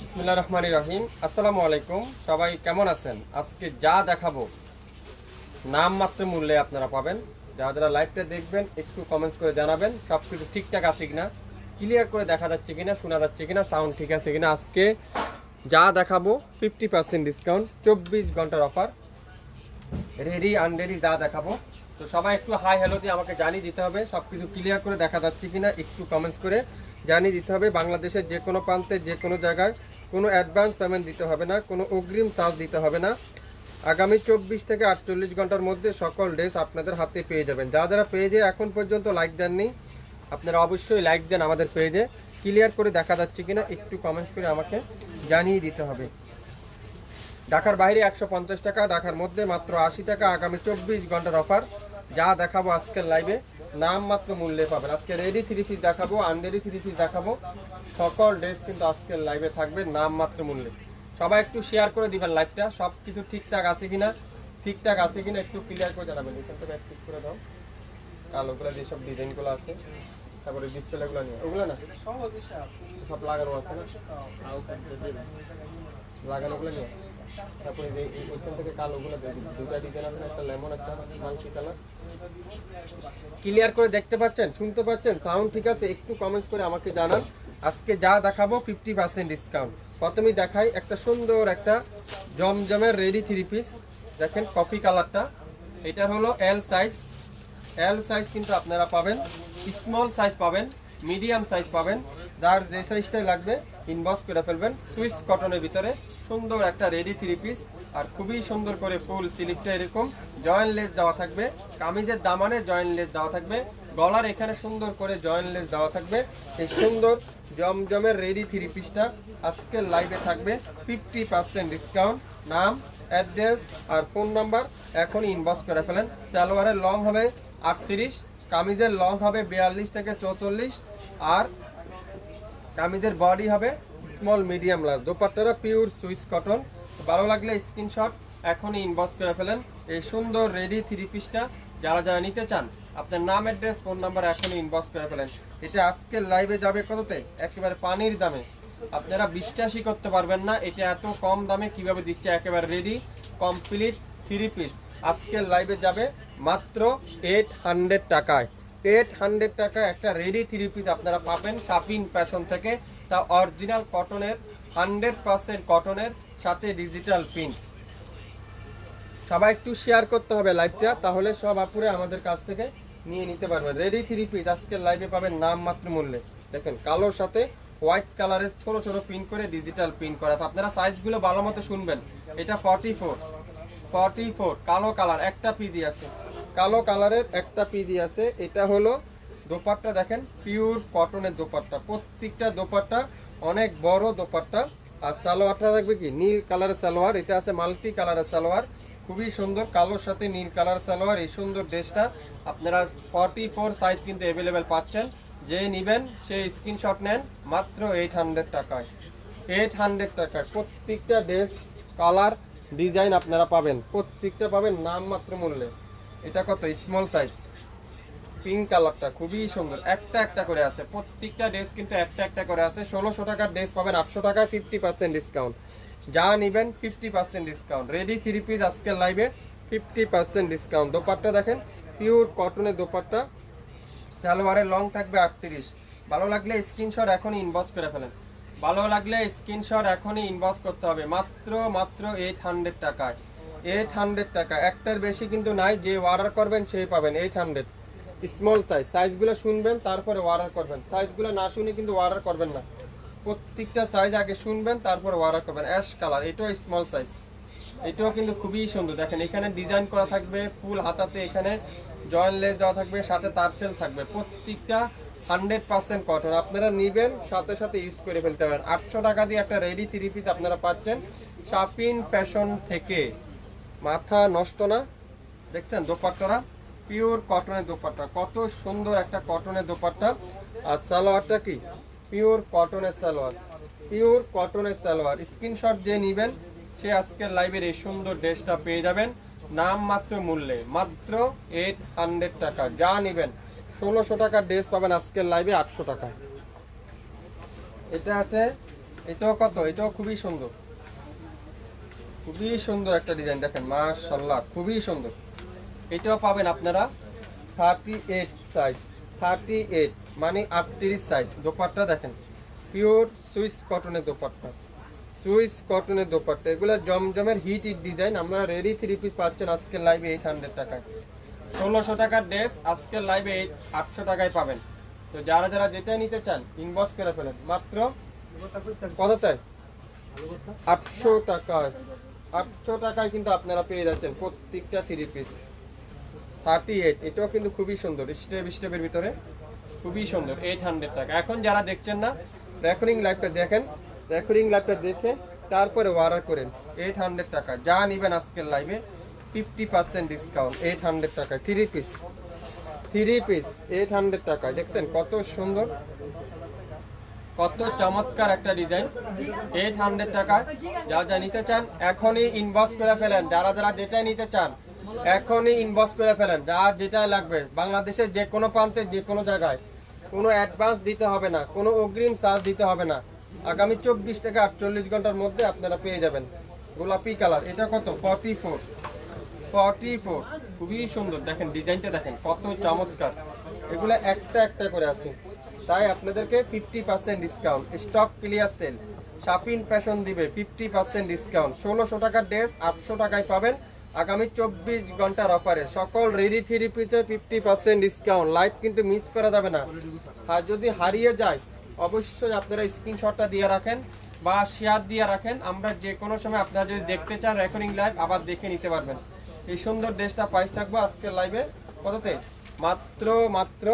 বিসমিল্লাহ রহমানি রহিম। আসসালামু আলাইকুম। সবাই কেমন আছেন? আজকে যা দেখাবো, নাম মাত্র মূল্যে আপনারা পাবেন। যারা যারা লাইভটা দেখবেন, একটু কমেন্টস করে জানাবেন। সব কিছু ঠিকঠাক আছে কিনা ক্লিয়ার করে দেখা যাচ্ছে কিনা, শোনা যাচ্ছে কিনা সাউন্ড ঠিক আছে কিনা, আজকে যা দেখাবো ফিফটি পার্সেন্ট ডিসকাউন্ট চব্বিশ ঘণ্টার অফার রেডি আনরেডি যা দেখাবো। তো সবাই একটু হাই হ্যালো দিয়ে আমাকে জানিয়ে দিতে হবে সব কিছু ক্লিয়ার করে দেখা যাচ্ছে কিনা, একটু কমেন্টস করে জানিয়ে দিতে হবে। বাংলাদেশের যে কোনো প্রান্তে, যে কোনো জায়গায় কোনো অ্যাডভান্স পেমেন্ট দিতে হবে না, কোনো অগ্রিম চার্জ দিতে হবে না। আগামী চব্বিশ থেকে আটচল্লিশ ঘণ্টার মধ্যে সকল ড্রেস আপনাদের হাতে পেয়ে যাবেন। যা যারা পেয়ে পেজে এখন পর্যন্ত লাইক দেননি আপনারা অবশ্যই লাইক দেন আমাদের পেজে ক্লিয়ার করে দেখা যাচ্ছে কিনা, একটু কমেন্টস করে আমাকে জানিয়ে দিতে হবে। ঢাকার বাইরে একশো পঞ্চাশ টাকা, ঢাকার মধ্যে মাত্র আশি টাকা, আগামী চব্বিশ ঘণ্টার অফার যা দেখাবো আজকের লাইভে নাম মাত্র মূল্যে পাবেন। আজকে রেডি থ্রি পিস দেখাবো আনরেডি থ্রি পিস দেখাবো। সকল ড্রেস কিন্তু আজকের লাইভে থাকবে, নাম মাত্র মূল্যে। সবাই একটু শেয়ার করে দিবেন লাইভটা সব কিছু ঠিকঠাক আছে কিনা, ঠিকঠাক আছে কিনা একটু ক্লিয়ার করে জানাবেন। এখান থেকে করে দাও। কালোগুলো যেসব ডিজাইনগুলো আছে, তারপরে ডিসপ্লেগুলো নিয়ে। ওগুলো না? সব লাগানো আছে না? লাগানোগুলো নিয়ে। তারপরে যে ওইখান থেকে কালোগুলো দুটা ডিজাইন আছে, একটা লেমন, একটা মাংসি কালার। ক্লিয়ার করে দেখতে পাচ্ছেন? শুনতে পাচ্ছেন? সাউন্ড ঠিক আছে? একটু কমেন্টস করে আমাকে জানান। আজকে যা দেখাবো ফিফটি পার্সেন্ট ডিসকাউন্ট প্রথমেই দেখাই একটা সুন্দর একটা জমজমের রেডি থ্রি পিস দেখেন কফি কালারটা এটা হলো এল সাইজ এল সাইজ কিন্তু আপনারা পাবেন স্মল সাইজ পাবেন মিডিয়াম সাইজ পাবেন। যার যে সাইজটাই লাগবে ইনবক্স করে ফেলবেন। সুইস কটনের ভিতরে সুন্দর একটা রেডি থ্রি পিস আর খুবই সুন্দর করে ফুল স্লিপটা এরকম। জয়েন্ট লেস দেওয়া থাকবে। কামিজের দামানে জয়েন্ট লেস দেওয়া থাকবে। গলার এখানে সুন্দর করে জয়েন্ট লেস দেওয়া থাকবে। এই সুন্দর জমজমের রেডি থ্রি পিসটা আজকের লাইভে থাকবে। ফিফটি পার্সেন্ট ডিসকাউন্ট নাম অ্যাড্রেস আর ফোন নাম্বার এখন ইনবক্স করে ফেলেন। সালোয়ারের লং হবে। আটত্রিশ, কামিজের লং হবে বিয়াল্লিশ থেকে চৌচল্লিশ, আর কামিজের বডি হবে স্মল মিডিয়াম লার্জ দোপাট্টারা পিওর সুইস কটন ভালো লাগলে স্ক্রিনশট এখনই ইনবক্স করে ফেলেন। এই সুন্দর রেডি থ্রি পিসটা যারা যারা নিতে চান, আপনার নাম অ্যাড্রেস ফোন নাম্বার এখনই ইনবক্স করে ফেলেন। এটা আজকের লাইভে যাবে কততে? একেবারে পানির দামে। আপনারা বিশ্বাসই করতে পারবেন না এটা এত কম দামে কীভাবে দিচ্ছে। একেবারে রেডি কমপ্লিট থ্রি পিস আজকের লাইভে যাবে মাত্র এইট হান্ড্রেড টাকায়। এইট হান্ড্রেড টাকা একটা রেডি থ্রি পিস আপনারা পাবেন শাপিন ফ্যাশন থেকে। তা অরিজিনাল কটনের হান্ড্রেড পার্সেন্ট কটনের সাথে ডিজিটাল প্রিন্ট সবাই একটু শেয়ার করতে হবে লাইভটা তাহলে সব আপুরে আমাদের কাছ থেকে নিয়ে নিতে পারবেন রেডি থ্রি পিস আজকের লাইভে পাবেন নাম মাত্র মূল্যে। দেখেন, কালোর সাথে হোয়াইট কালারের ছোট ছোট পিন করে ডিজিটাল পিন করা আপনারা সাইজগুলো ভালো মতো শুনবেন। এটা ফর্টি ফোর ফর্টি ফোর কালো কালার একটা পি দিয়ে আছে। কালো কালারের একটা পি দিয়ে আছে, এটা হলো দোপাট্টা দেখেন পিওর কটনের দোপাট্টা। প্রত্যেকটা দোপাট্টা, অনেক বড় দোপাট্টা। আর সালোয়ারটা থাকবে কি, নীল কালারের সালোয়ার, এটা আছে মাল্টি কালারের সালোয়ার। খুবই সুন্দর, কালোর সাথে নীল কালার সালোয়ার, এই সুন্দর ড্রেসটা আপনারা ফর্টি ফোর সাইজ কিন্তু অ্যাভেলেবেল পাচ্ছেন। যে নিবেন সেই স্ক্রিনশট নেন, মাত্র এইট হান্ড্রেড টাকায়। এইট হান্ড্রেড টাকায়। প্রত্যেকটা ড্রেস, কালার ডিজাইন আপনারা পাবেন। প্রত্যেকটা পাবেন নাম মাত্র মূল্যে। এটা কত? স্মল সাইজ পিঙ্ক কালারটা খুবই সুন্দর। একটা একটা করে আছে। প্রত্যেকটা ড্রেস কিন্তু একটা একটা করে আছে। ষোলোশো টাকার ড্রেস পাবেন, আটশো টাকা ফিফটি পার্সেন্ট ডিসকাউন্ট যা নিবেন fifty percent discount ready three piece আজকের লাইভে ফিফটি পার্সেন্ট ডিসকাউন্ট দোপাট্টা দেখেন পিওর কটনের দোপাট্টা। সালোয়ারের লং থাকবে আটত্রিশ। ভালো লাগলে স্ক্রিনশট এখনই ইনবক্স করে ফেলেন। ভালো লাগলে স্ক্রিনশট এখনই ইনবক্স করতে হবে। মাত্র মাত্র এইট হান্ড্রেড টাকায়। এইট হান্ড্রেড টাকা। একটার বেশি কিন্তু নাই, যে অর্ডার করবেন সেই পাবেন এইট হান্ড্রেড স্মল সাইজ সাইজগুলো শুনবেন, তারপরে অর্ডার করবেন। সাইজগুলো না শুনে কিন্তু অর্ডার করবেন না। প্রত্যেকটা সাইজ আগে শুনবেন, তারপরে অর্ডার করবেন। অ্যাশ কালার এটাও স্মল সাইজ এটাও কিন্তু খুবই সুন্দর। দেখেন, এখানে ডিজাইন করা থাকবে ফুল হাতাতে এখানে। জয়েন্ট লেস দেওয়া থাকবে, সাথে তারসেল থাকবে। প্রত্যেকটা হান্ড্রেড পার্সেন্ট কটন আপনারা নিবেন, সাথে সাথে ইউজ করে ফেলতে পারেন। আটশো টাকা দিয়ে একটা রেডি থ্রি পিস আপনারা পাচ্ছেন। শাপিন ফ্যাশন থেকে। মাথা নষ্ট না। দেখছেন দোপাট্টারা পিওর কটনের দোপাট্টা। কত সুন্দর একটা কটনের দোপাট্টা। আর সালোয়ারটা কি? পিওর কটনের সালোয়ার। পিওর কটনের সালোয়ার। স্ক্রিনশট দিয়ে নেবেন। সে আজকের লাইভের এই সুন্দর ড্রেসটা পেয়ে যাবেন। নাম মাত্র মূল্যে। মাত্র এইট হান্ড্রেড টাকা। যা নেবেন। ষোলোশো টাকার ড্রেস পাবেন আজকের লাইভে আটশো টাকা এটা আছে। এটাও কত? এটাও খুবই সুন্দর। খুবই সুন্দর একটা ডিজাইন দেখেন মাশাল্লাহ খুবই সুন্দর। এটাও পাবেন আপনারা thirty eight size thirty eight মানে আটত্রিশ সাইজ দোপাট্টা দেখেন। পিওর সুইস কটনের দোপাট্টা। সুইস কটনের দোপাট্টা, এগুলো জমজমের হিট ইট ডিজাইন আমরা রেডি থ্রি পিস পাচ্ছেন আজকের লাইভে এইট হান্ড্রেড টাকায়। ষোলোশো টাকার ড্রেস আজকের লাইভে আটশো টাকায় পাবেন। তো যারা যারা যেটা নিতে চান ইনবক্স করে ফেলেন। মাত্র কত তাই আটশো টাকায়। আটশো টাকায় কিন্তু আপনারা পেয়ে যাচ্ছেন প্রত্যেকটা থ্রি পিস থার্টি এইট এটাও কিন্তু খুবই সুন্দর স্টেপ স্টেপের ভিতরে। খুবই সুন্দর এইট হান্ড্রেড টাকা। এখন যারা দেখছেন না রেকর্ডিং লাইফটা দেখেন রেকর্ডিং লাইফটা দেখে তারপরে অর্ডার করেন। এইট হান্ড্রেড টাকা, যা নেবেন আজকের লাইভে fifty percent discount eight hundred টাকা three piece three piece eight hundred টাকায়। দেখছেন কত সুন্দর? কত চমৎকার একটা ডিজাইন এইট হান্ড্রেড টাকায়। যা যা নিতে চান, এখনই ইনবক্স করে ফেলেন। যারা যারা যেটাই নিতে চান, এখনই ইনবক্স করে ফেলেন। যা যেটা লাগবে, বাংলাদেশের যে কোনো প্রান্তে, যে কোনো জায়গায়। কোনো অ্যাডভান্স দিতে হবে না, কোনো অগ্রিম চার্জ দিতে হবে না। আগামী চব্বিশ থেকে আটচল্লিশ ঘণ্টার মধ্যে আপনারা পেয়ে যাবেন। গোলাপি কালার। এটা কত? ফর্টি ফোর ফর্টি ফোর খুবই সুন্দর। দেখেন ডিজাইনটা দেখেন, কত চমৎকার। এগুলো একটা একটা করে আছে। তাই আপনাদেরকে fifty percent discount stock clear sale shopping fashion দিবে ফিফটি পার্সেন্ট ডিসকাউন্ট ষোলোশো টাকার ড্রেস আটশো টাকায় পাবেন। আগামী চব্বিশ ঘণ্টার অফারে সকল রেডি থ্রি পিসে ফিফটি পার্সেন্ট ডিসকাউন্ট লাইভ কিন্তু মিস করা যাবে না। আর যদি হারিয়ে যায়, অবশ্যই আপনারা স্ক্রিনশটটা দিয়ে রাখেন বা শেয়ার দিয়ে রাখেন। আমরা যে কোনো সময় আপনারা যদি দেখতে চান রেকর্ডিং লাইভ আবার দেখে নিতে পারবেন। এই সুন্দর ড্রেসটা প্রাইস থাকব আজকের লাইভে কততে? মাত্র মাত্র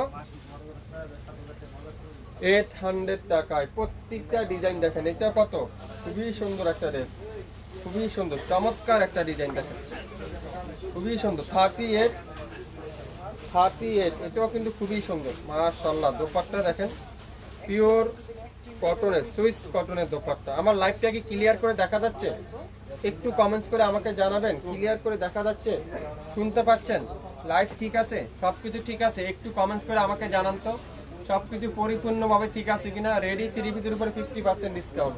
এইট হান্ড্রেড টাকায় প্রত্যেকটা ডিজাইন দেখেন, এটা কত? খুবই সুন্দর একটা ড্রেস খুবই সুন্দর, চমৎকার একটা ডিজাইন দেখেন। খুবই সুন্দর থার্টি এইট থার্টি এইট এটাও কিন্তু খুবই সুন্দর মাশাল্লাহ দোপাট্টা দেখেন পিওর কটনের সুইস কটনের দোপাট্টা। আমার লাইফটা কি ক্লিয়ার করে দেখা যাচ্ছে? একটু কমেন্টস করে আমাকে জানাবেন ক্লিয়ার করে দেখা যাচ্ছে? শুনতে পাচ্ছেন? লাইফ ঠিক আছে? সবকিছু ঠিক আছে? একটু কমেন্টস করে আমাকে জানান তো। সবকিছু পরিপূর্ণভাবে ঠিক আছে কিনা রেডি থ্রি পিসের উপরে ফিফটি পার্সেন্ট ডিসকাউন্ট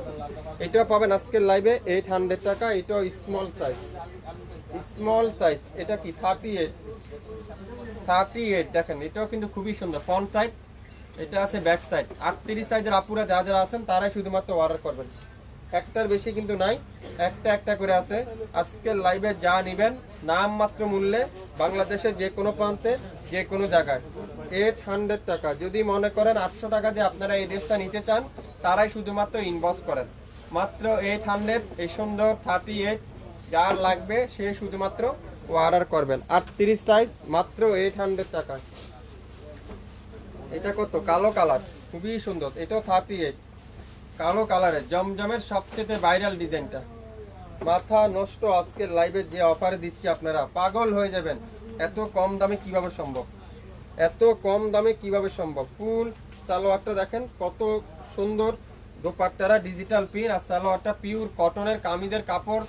এটা পাবেন আজকের লাইভে এইট হান্ড্রেড টাকা, এটাও স্মল সাইজ স্মল সাইজ এটা কি থার্টি এইট থার্টি এইট দেখেন, এটাও কিন্তু খুবই সুন্দর ফ্রন্ট সাইড এটা আছে ব্যাক সাইড আটত্রিশ সাইজের আপুরা যা যারা আছেন, তারাই শুধুমাত্র অর্ডার করবেন। একটার বেশি কিন্তু নাই, একটা একটা করে আছে। আজকের লাইভে যা নিবেন, নাম মাত্র মূল্যে বাংলাদেশের যে কোনো প্রান্তে, যে কোনো জায়গায়। এইট হান্ড্রেড টাকা। যদি মনে করেন আটশো টাকা দিয়ে আপনারা এই ড্রেসটা নিতে চান, তারাই শুধুমাত্র ইনবক্স করেন। মাত্র এইট হান্ড্রেড এই সুন্দর থার্টি এইট যার লাগবে সে শুধুমাত্র অর্ডার করবেন। আটত্রিশ সাইজ মাত্র এইট হান্ড্রেড টাকা। এটা কত? কালো কালার খুবই সুন্দর। এটাও থার্টি এইট কালো কালারের জমজমের সবচেয়ে ভাইরাল ডিজাইনটা মাথা নষ্ট আজকের লাইভে যে অফারে দিচ্ছি আপনারা, পাগল হয়ে যাবেন। এত কম দামে কীভাবে সম্ভব? এত কম দামে কীভাবে সম্ভব? ফুল সালোয়ারটা দেখেন, কত সুন্দর। দোপাট্টারা ডিজিটাল পিন আর সালোয়ারটা পিওর কটনের কামিজের কাপড়,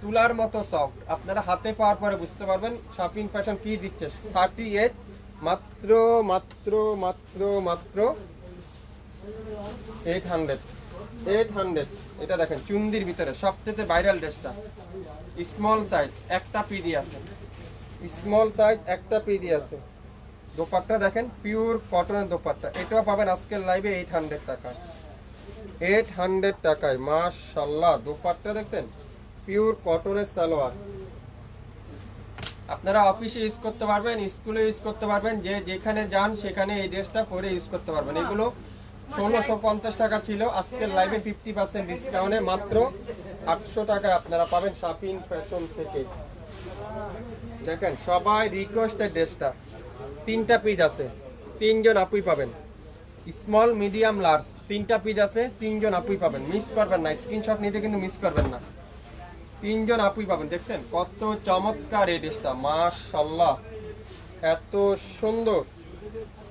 তুলার মতো সফট আপনারা হাতে পাওয়ার পরে বুঝতে পারবেন শপিং ফ্যাশন কি দিচ্ছে। থার্টি এইট মাত্র মাত্র মাত্র মাত্র এইট হান্ড্রেড এটা দেখেন, চুন্দির ভিতরে, সবচেয়ে ভাইরাল ড্রেসটা স্মল সাইজ একটা পিডি আছে। স্মল সাইজ একটা পিডি আছে। দেখেন পিওর কটনের এটাও পাবেন আজকের লাইভে এইট হান্ড্রেড টাকায়। এইট হান্ড্রেড টাকায় দেখছেন? পিওর কটনের সালোয়ার। আপনারা অফিসে ইউজ করতে পারবেন স্কুলে ইউজ করতে পারবেন, যে যেখানে যান, সেখানে এই ড্রেসটা পরে ইউজ করতে পারবেন। এগুলো ষোলোশো পঞ্চাশ টাকা ছিল। আজকের লাইভে ফিফটি পার্সেন্ট ডিসকাউন্টে মাত্র আটশো টাকায় আপনারা পাবেন শাপিং ফ্যাশন থেকে। দেখেন, সবাই রিকোয়েস্টের ড্রেসটা তিনটা পিস আছে, তিনজন আপুই পাবেন। স্মল মিডিয়াম লার্জ তিনটা পিস আছে, তিনজন আপুই পাবেন। মিস করবেন না স্ক্রিনশট নিতে কিন্তু মিস করবেন না। তিনজন আপুই পাবেন, দেখছেন? কত চমৎকার এই ড্রেসটা মাশাল্লাহ এত সুন্দর।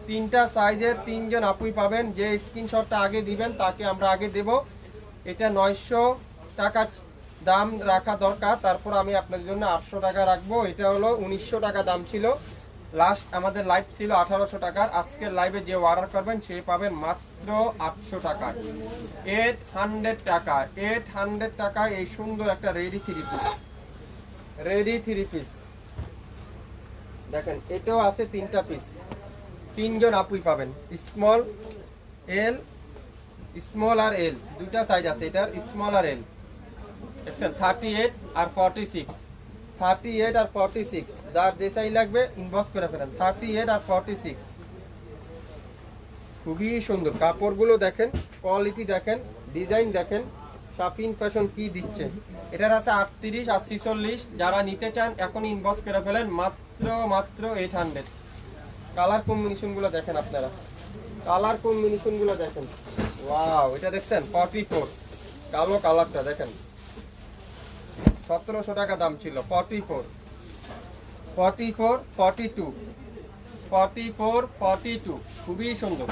তিনটা সাইজের তিনজন আপুই পাবেন। যে স্ক্রিনশটটা আগে দিবেন, তাকে আমরা আগে দেব। এটা নয়শো টাকা দাম রাখা দরকার। তারপর আমি আপনাদের জন্য আটশো টাকা রাখব। এটা হলো উনিশশো টাকা দাম ছিল। লাস্ট আমাদের লাইভ ছিল আঠারোশো টাকার। আজকের লাইভে যে অর্ডার করবেন, সে পাবেন মাত্র আটশো টাকা। এইট হান্ড্রেড টাকা। এইট হান্ড্রেড টাকা এই সুন্দর একটা ready three piece ready three piece দেখেন, এটাও আছে তিনটা পিস তিনজন আপুই পাবেন। স্মল এল, স্মল আর এল। দুইটা সাইজ আছে, এটার স্মল আর এল। থার্টি এইট আর ফর্টি সিক্স থার্টি এইট আর ফর্টি সিক্স যার যে সাইজ লাগবে ইনবক্স করে ফেলেন। থার্টি এইট আর ফর্টি সিক্স খুবই সুন্দর। কাপড়গুলো দেখেন কোয়ালিটি দেখেন ডিজাইন দেখেন শাপিং ফ্যাশন কি দিচ্ছে। এটার আছে আটত্রিশ আর ছিচল্লিশ। যারা নিতে চান এখন ইনবক্স করে ফেলেন। মাত্র মাত্র এইট হান্ড্রেড কালার কম্বিনেশনগুলো দেখেন আপনারা। কালার কম্বিনেশনগুলো দেখেন। ওয়াও এটা দেখছেন? ফর্টি ফোর কালো কালারটা দেখেন। সতেরোশো টাকা দাম ছিল forty four forty four forty two forty four forty two খুবই সুন্দর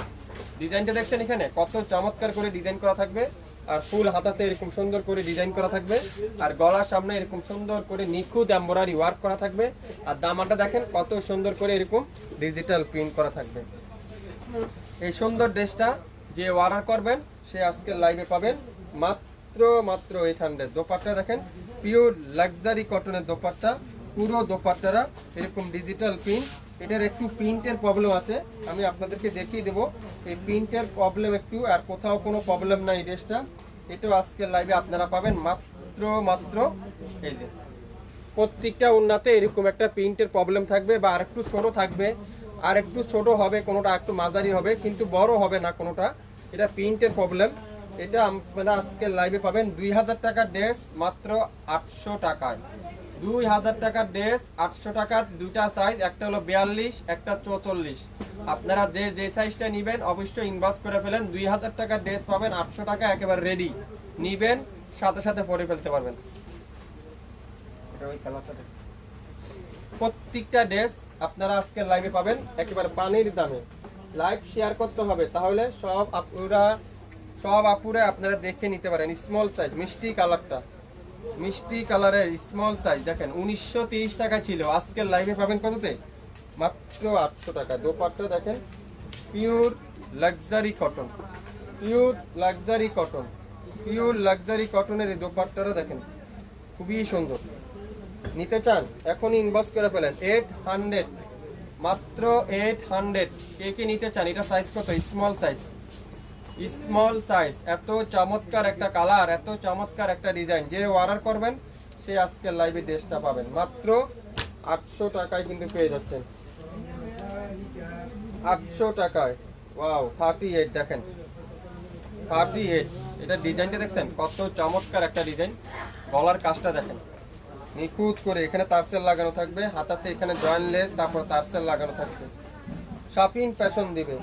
ডিজাইনটা দেখছেন এখানে? কত চমৎকার করে ডিজাইন করা থাকবে। আর ফুল হাতাতে এরকম সুন্দর করে ডিজাইন করা থাকবে। আর গলার সামনে এরকম সুন্দর করে নিখুঁত এম্বরারি ওয়ার্ক করা থাকবে। আর দামানটা দেখেন কত সুন্দর করে এরকম ডিজিটাল প্রিন্ট করা থাকবে। এই সুন্দর ড্রেসটা যে অর্ডার করবেন, সে আজকে লাইভে পাবেন। মাত্র মাত্র এইট হান্ড্রেড দোপাট্টা দেখেন পিওর লাক্সারি কটনের দোপাট্টা, পুরো দোপাট্টারা এরকম ডিজিটাল প্রিন্ট এটার একটু প্রিন্টের প্রবলেম আছে। আমি আপনাদেরকে দেখিয়ে দেবো। এই প্রিন্টের প্রবলেম একটু, আর কোথাও কোনো প্রবলেম নাই ড্রেসটা এটাও আজকের লাইভে আপনারা পাবেন। মাত্র মাত্র, এই যে, প্রত্যেকটা উন্নাতে এরকম একটা প্রিন্টের প্রবলেম থাকবে, বা আর একটু ছোট থাকবে। আর একটু ছোট হবে, কোনোটা একটু মাঝারি হবে, কিন্তু বড় হবে না কোনোটা। এটা প্রিন্টের প্রবলেম এটা আপনারা আজকে লাইভে পাবেন। দুই হাজার টাকার ড্রেস মাত্র আটশো টাকায়। দুই হাজার টাকার ড্রেস, আটশো টাকার দুইটা সাইজ একটা হলো বিয়াল্লিশ, একটা চৌচল্লিশ। আপনারা যে যে সাইজটা নিবেন, অবশ্যই ইনভেস্ট করে ফেলেন। দুই হাজার টাকার ড্রেস পাবেন, আটশো টাকা একেবারে রেডি নিবেন, সাথে সাথে পরে ফেলতে পারবেন। প্রত্যেকটা ড্রেস আপনারা আজকে লাইভে পাবেন, একেবারে পানির দামে। লাইভ শেয়ার করতে হবে, তাহলে সব আপুরা সব আপুরা আপনারা দেখে নিতে পারেন স্মল সাইজ মিষ্টি কালারটা মিষ্টি কালারের স্মল সাইজ দেখেন, উনিশশো টাকা ছিল। আজকের লাইভে পাবেন কততে? মাত্র আটশো টাকা। দোপাট্টা, দেখেন pure luxury cotton pure luxury cotton pure luxury কটনের এই দোপাট্টাটা, দেখেন, খুবই সুন্দর। নিতে চান এখন ইনবক্স করে ফেলেন। এইট হান্ড্রেড মাত্র এইট হান্ড্রেড কে কে নিতে চান? এটা সাইজ কত? স্মল সাইজ স্মল সাইজ এত চমৎকার একটা কালার এত চমৎকার একটা ডিজাইন যে অর্ডার করবেন, সে আজকের লাইভে ড্রেসটা পাবেন। মাত্র আটশো টাকায় কিন্তু পেয়ে যাচ্ছেন। আটশো টাকায়। ওয়াও থার্টি এইট দেখেন। থার্টি এইট এটা ডিজাইনটা দেখছেন? কত চমৎকার একটা ডিজাইন গলার কাজটা দেখেন। নিখুঁত করে এখানে তারসেল লাগানো থাকবে, হাতাতে এখানে জয়েন্ট লেস তারপর তারসেল লাগানো থাকবে। শাপিং ফ্যাশন দিবে।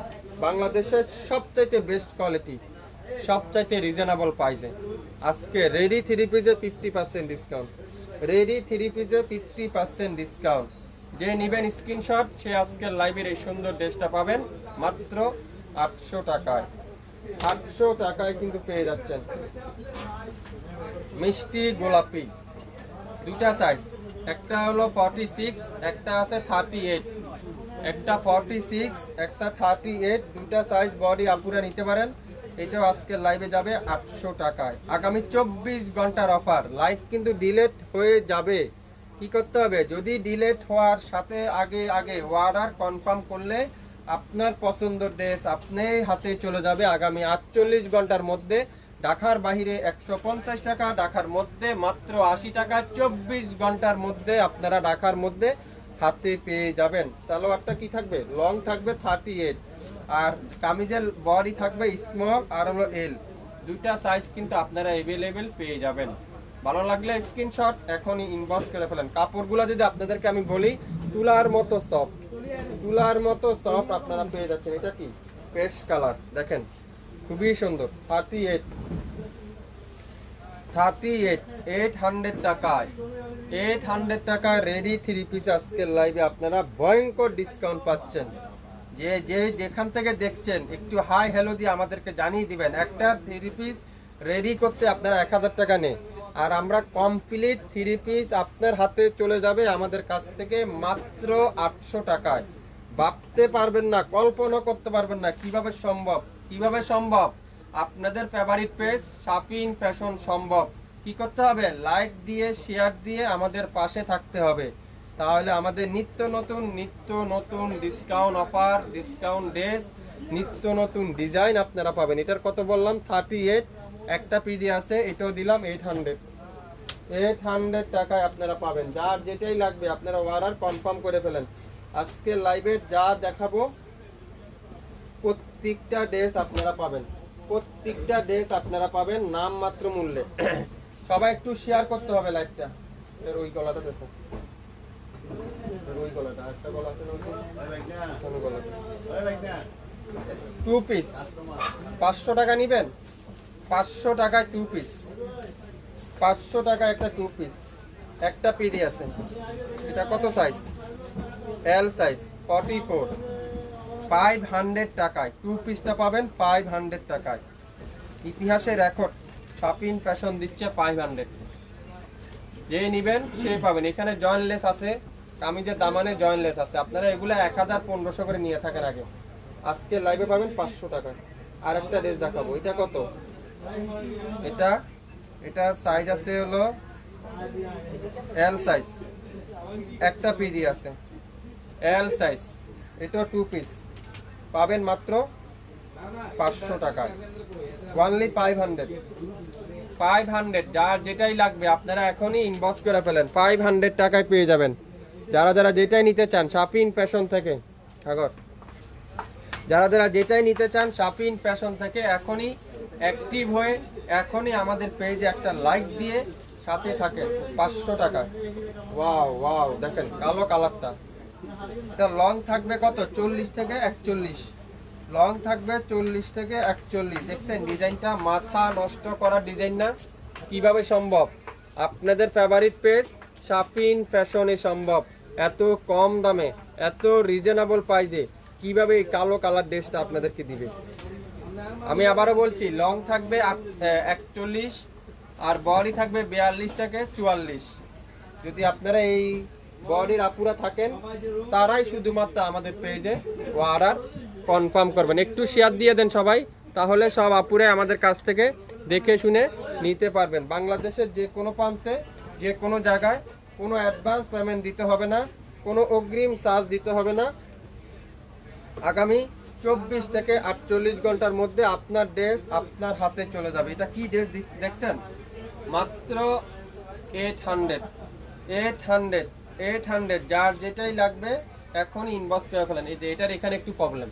বাংলাদেশের সবচাইতে বেস্ট কোয়ালিটি সবচাইতে রিজনেবল প্রাইসে আজকে রেডি থ্রি পিসে fifty percent discount ready three পিসে ফিফটি পার্সেন্ট ডিসকাউন্ট যে নিবেন স্ক্রিনশট সে আজকের লাইভের এই সুন্দর ড্রেসটা পাবেন মাত্র আটশো টাকায়। আটশো টাকায় কিন্তু পেয়ে যাচ্ছেন। মিষ্টি গোলাপি, দুইটা সাইজ একটা হলো ফর্টি সিক্স একটা আছে থার্টি এইট একটা ফর্টি সিক্স একটা থার্টি এইট দুইটা সাইজ বডি আপুরা নিতে পারেন। এটাও আজকে লাইভে যাবে আটশো টাকায়। আগামী চব্বিশ ঘণ্টার অফার লাইভ কিন্তু ডিলেট হয়ে যাবে। কি করতে হবে? যদি ডিলেট হওয়ার সাথে আগে আগে অর্ডার কনফার্ম করলে আপনার পছন্দের ড্রেস আপনি হাতে চলে যাবে আগামী আটচল্লিশ ঘণ্টার মধ্যে। ঢাকার বাহিরে একশো পঞ্চাশ টাকা, ঢাকার মধ্যে মাত্র আশি টাকা। চব্বিশ ঘণ্টার মধ্যে আপনারা ঢাকার মধ্যে হাতে পেয়ে যাবেন। সালোয়ারটা কি থাকবে? লং থাকবে থার্টি এইট আর কামিজের বডি থাকবে স্মল আর হলো এল দুইটা সাইজ কিন্তু আপনারা অ্যাভেলেবেল পেয়ে যাবেন। ভালো লাগলে স্ক্রিনশট এখনই ইনবক্স করে ফেলেন। কাপড়গুলো যদি আপনাদেরকে আমি বলি, তুলার মতো সফট তুলার মতো সফট আপনারা পেয়ে যাচ্ছেন। এটা কি? পেস্ট কালার দেখেন, খুবই সুন্দর। Thirty eight thirty eight eight hundred টাকায়। এইট হান্ড্রেড টাকায় রেডি থ্রি পিস আজকের লাইভে আপনারা ভয়ঙ্কর ডিসকাউন্ট পাচ্ছেন। যে যে, যেখান থেকে দেখছেন, একটু হাই হ্যালো দিয়ে আমাদেরকে জানিয়ে দিবেন। একটা থ্রি পিস রেডি করতে আপনারা এক হাজার টাকা নেই আর আমরা কমপ্লিট থ্রি পিস আপনার হাতে চলে যাবে আমাদের কাছ থেকে মাত্র আটশো টাকায়। ভাবতে পারবেন না, কল্পনা করতে পারবেন না কীভাবে সম্ভব কীভাবে সম্ভব। আপনাদের ফেভারিট পেজ শাপিং ফ্যাশন সম্ভব। কি করতে হবে? লাইক দিয়ে শেয়ার দিয়ে আমাদের পাশে থাকতে হবে। তাহলে আমাদের নিত্য নতুন নিত্য নতুন ডিসকাউন্ট অফার ডিসকাউন্ট ড্রেস নিত্য নতুন ডিজাইন আপনারা পাবেন। এটার কত বললাম? থার্টি এইট একটা পিজি আছে, এটাও দিলাম এইট হান্ড্রেড এইট হান্ড্রেড টাকায় আপনারা পাবেন। যার যেটাই লাগবে, আপনারা অর্ডার কনফার্ম করে ফেলেন। আজকে লাইভে যা দেখাবো, প্রত্যেকটা ড্রেস আপনারা পাবেন। প্রত্যেকটা ড্রেস আপনারা পাবেন নাম মাত্র মূল্যে। সবাই একটু শেয়ার করতে হবে লাইভটা এর ওই গলাটা দেখো। ওই গলাটা একটা গলা টু পিস পাঁচশো টাকা নিবেন? পাঁচশো টাকায় টু পিস পাঁচশো টাকা একটা টু পিস একটা পিডি আছে। এটা কত size L size forty four five hundred টাকায় টু পিসটা পাবেন ফাইভ হান্ড্রেড টাকায়। ইতিহাসে রেকর্ড শপিং ফ্যাশন দিচ্ছে ফাইভ হান্ড্রেড যে নিবেন, সে পাবেন। এখানে জয়েন্টলেস আছে, কামিজের দামানে জয়েন্টলেস আছে। আপনারা এগুলো এক হাজার পনেরোশো করে নিয়ে থাকেন আগে। আজকে লাইভে পাবেন পাঁচশো টাকা। আর একটা ড্রেস দেখাবো। এটা কত? এটা এটা সাইজ আছে হলো এল সাইজ একটা পিজি আছে। এল সাইজ এটা টু পিস পাবেন মাত্র পাঁচশো টাকায়। Only five hundred five hundred যার যেটাই লাগবে, আপনারা এখনই ইনবক্স করে ফেলেন। ফাইভ হান্ড্রেড টাকায় পেয়ে যাবেন। যারা যারা যেটাই নিতে চান শাপিং ফ্যাশন থেকে আগর যারা যারা যেটাই নিতে চান শাপিং ফ্যাশন থেকে এখনই অ্যাক্টিভ হয়ে, এখনই আমাদের পেজে একটা লাইক দিয়ে সাথে থাকেন। পাঁচশো টাকা। ওয়াও ওয়াও দেখেন, কালো কালারটা এটা লং থাকবে কত? চল্লিশ থেকে একচল্লিশ। লং থাকবে চল্লিশ থেকে একচল্লিশ। দেখছেন, ডিজাইনটা মাথা নষ্ট করার ডিজাইন না। কীভাবে সম্ভব? আপনাদের ফেভারিট পেজ শাপিং ফ্যাশনে সম্ভব। এত কম দামে, এত রিজনেবল প্রাইসে কীভাবে এই কালো কালার ড্রেসটা আপনাদেরকে দিবে? আমি আবারও বলছি লং থাকবে একচল্লিশ, আর বডি থাকবে বিয়াল্লিশ থেকে চুয়াল্লিশ। যদি আপনারা এই বডির আপুরা থাকেন, তারাই শুধুমাত্র আমাদের পেজে অর্ডার কনফার্ম করবেন। একটু শেয়ার দিয়ে দেন সবাই, তাহলে সব আপুরে আমাদের কাছ থেকে দেখে শুনে নিতে পারবেন। বাংলাদেশের যে কোনো প্রান্তে, যে কোনো জায়গায় কোনো অ্যাডভান্স পেমেন্ট দিতে হবে না, কোনো অগ্রিম চার্জ দিতে হবে না। আগামী চব্বিশ থেকে আটচল্লিশ ঘণ্টার মধ্যে আপনার ড্রেস আপনার হাতে চলে যাবে। এটা কি ড্রেস দেখছেন? মাত্র eight hundred eight hundred eight hundred যার যেটাই লাগবে, এখন ইনবক্স করে ফেলেন। এটার এখানে একটু প্রবলেম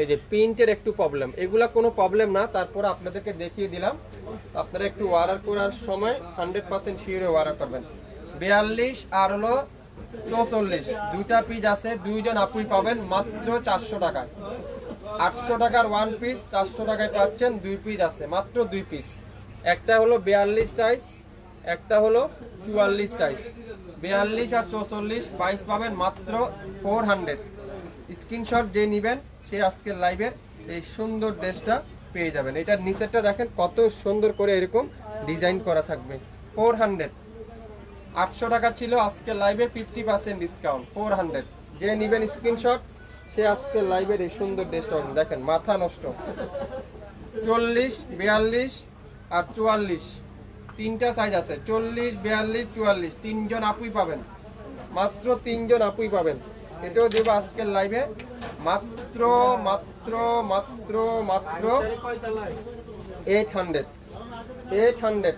এই যে প্রিন্টের একটু প্রবলেম এগুলা কোনো প্রবলেম না, তারপর আপনাদেরকে দেখিয়ে দিলাম। আপনারা একটু অর্ডার করার সময় হান্ড্রেড পার্সেন্ট শিওরে অর্ডার করবেন। বিয়াল্লিশ আর হলো চৌচল্লিশ। দুইটা পিস আছে, দুইজন আপুই পাবেন, মাত্র চারশো টাকায় আটশো টাকার ওয়ান পিস চারশো টাকায় পাচ্ছেন, দুই পিস আছে, মাত্র দুই পিস একটা হলো বিয়াল্লিশ সাইজ একটা হলো চুয়াল্লিশ সাইজ বিয়াল্লিশ আর চৌচল্লিশ বাইশ পাবেন মাত্র ফোর হান্ড্রেড স্ক্রিনশট যে নেবেন। সে আজকের লাইভের এই সুন্দর ড্রেসটা পেয়ে যাবেন। এটার নিচেরটা দেখেন কত সুন্দর করে এরকম ডিজাইন করা থাকবে। ফোর হান্ড্রেড আটশো টাকা ছিল আজকে লাইভে fifty percent discount four hundred যে নেবেন স্ক্রিনশট সে আজকে লাইভের এই সুন্দর ড্রেসটা। দেখেন, মাথা নষ্ট। চল্লিশ, বিয়াল্লিশ আর চুয়াল্লিশ। তিনটা সাইজ আছে। চল্লিশ, বিয়াল্লিশ, চুয়াল্লিশ। তিনজন আপুই পাবেন। মাত্র তিনজন আপুই পাবেন। এটাও দেবো আজকের লাইভে মাত্র মাত্র মাত্র মাত্র এইট হান্ড্রেড এইট হান্ড্রেড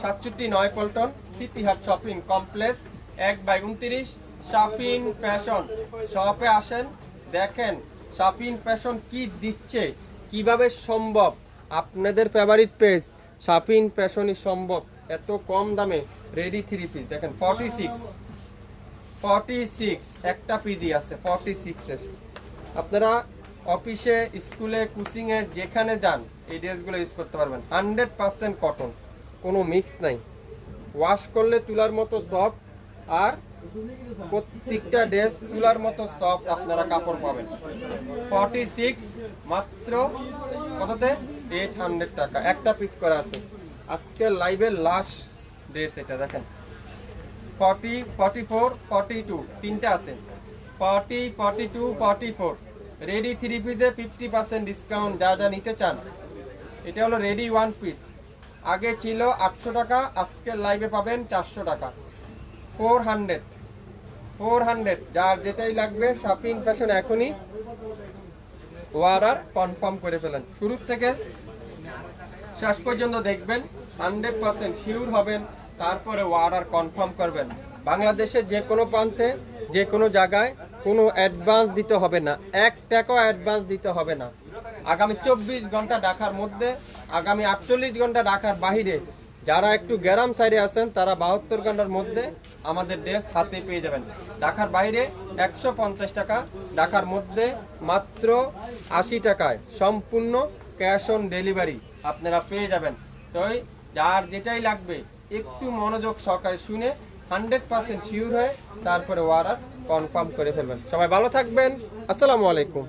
সাতষট্টি নয় Paltan. City heart shopping complex এক বাই উনত্রিশ। শপিং ফ্যাশন শপে আসেন, দেখেন শপিং ফ্যাশন কি দিচ্ছে, কীভাবে সম্ভব? আপনাদের ফেভারিট পেজ শপিং ফ্যাশনই সম্ভব। এত কম দামে রেডি থ্রি পিস দেখেন ফর্টি সিক্স ফর্টি সিক্স একটা পিডি আছে ফর্টি সিক্সের আপনারা অফিসে, স্কুলে কোচিংয়ে যেখানে যান, এই ড্রেসগুলো ইউজ করতে পারবেন। হান্ড্রেড পার্সেন্ট কটন কোনো মিক্স নাই। ওয়াশ করলে তুলার মতো সফট আর প্রত্যেকটা ড্রেস তুলার মতো সফট আপনারা কাপড় পাবেন। ফর্টি সিক্স মাত্র কততে? এইট হান্ড্রেড টাকা, একটা পিস করে আছে। আজকে লাইভের লাস্ট ড্রেস এটা, দেখেন। Forty forty four, forty two, তিনটা আছে। Forty forty two, forty four. Ready three পিসে ফিফটি পার্সেন্ট ডিসকাউন্ট যা যা নিতে চান। এটা হলো রেডি ওয়ান পিস আগে ছিল আটশো টাকা, আজকে লাইভে পাবেন চারশো টাকা। ফোর হান্ড্রেড ফোর হান্ড্রেড যার যেটাই লাগবে শপিং ফ্যাশন এখনই অর্ডার কনফার্ম করে ফেলেন। শুরু থেকে শেষ পর্যন্ত দেখবেন হান্ড্রেড পার্সেন্ট শিওর হবেন। তারপরে অর্ডার কনফার্ম করবেন বাংলাদেশের যে কোনো প্রান্তে, যে কোনো জায়গায় কোনো অ্যাডভান্স দিতে হবে না। এক টাকাও অ্যাডভান্স দিতে হবে না। আগামী চব্বিশ ঘণ্টা ঢাকার মধ্যে, আগামী আটচল্লিশ ঘণ্টা ঢাকার বাহিরে, যারা একটু গ্রাম সাইডে আছেন, তারা বাহাত্তর ঘণ্টার মধ্যে আমাদের ড্রেস হাতে পেয়ে যাবেন। ঢাকার বাইরে একশো পঞ্চাশ টাকা, ঢাকার মধ্যে মাত্র আশি টাকায় সম্পূর্ণ ক্যাশ অন ডেলিভারি আপনারা পেয়ে যাবেন। তো যার যেটাই লাগবে একটু মনোযোগ সহকারে শুনে হান্ড্রেড পার্সেন্ট শিওর হয়ে তারপরে ওয়ারার কনফার্ম করে ফেলবেন। সবাই ভালো থাকবেন। আসসালামু আলাইকুম।